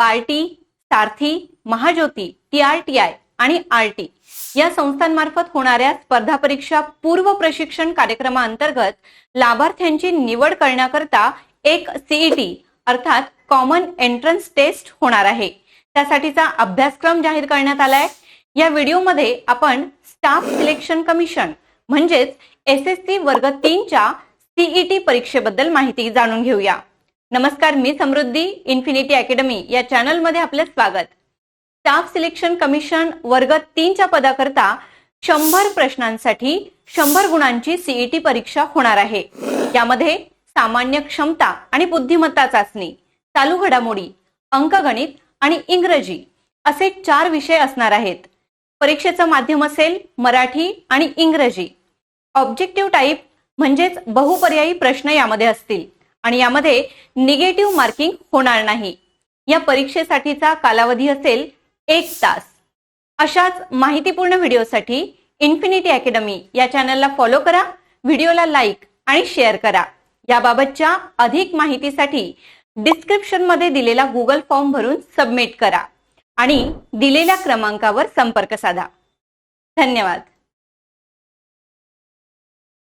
Party सारथी महाज्योती टीआरटीआय आणि RT या संस्थांमार्फत होणाऱ्या स्पर्धा परीक्षा पूर्व प्रशिक्षण कार्यक्रमाअंतर्गत लाभार्थ्यांची निवड करण्याकरता एक सीईटी अर्थात कॉमन एंट्रन्स टेस्ट होणार आहे. त्यासाठीचा अभ्यासक्रम जाहीर करण्यात आलाय. या व्हिडिओमध्ये आपण स्टाफ सिलेक्शन कमिशन म्हणजेच एस एस सी वर्ग तीनच्या सीईटी परीक्षेबद्दल माहिती जाणून घेऊया. नमस्कार मी समृद्धी इन्फिनिटी अकॅडमी या चॅनलमध्ये आपले स्वागत. स्टाफ सिलेक्शन कमिशन वर्ग तीनच्या पदाकरता शंभर प्रश्नांसाठी शंभर गुणांची सीईटी परीक्षा होणार आहे. यामध्ये सामान्य क्षमता आणि बुद्धिमत्ता चाचणी चालू घडामोडी अंकगणित आणि इंग्रजी असे चार विषय असणार आहेत. परीक्षेचं माध्यम असेल मराठी आणि इंग्रजी. ऑब्जेक्टिव्ह टाईप म्हणजेच बहुपर्यायी प्रश्न यामध्ये असतील. आणि यामध्ये निगेटिव्ह मार्किंग होणार नाही. या परीक्षेसाठीचा कालावधी असेल एक तास. अशाच माहितीपूर्ण व्हिडिओसाठी इन्फिनिटी अकॅडमी या चॅनलला फॉलो करा व्हिडिओला लाईक आणि शेअर करा. याबाबतच्या अधिक माहितीसाठी डिस्क्रिप्शनमध्ये दिलेला गुगल फॉर्म भरून सबमिट करा आणि दिलेल्या क्रमांकावर संपर्क साधा. धन्यवाद.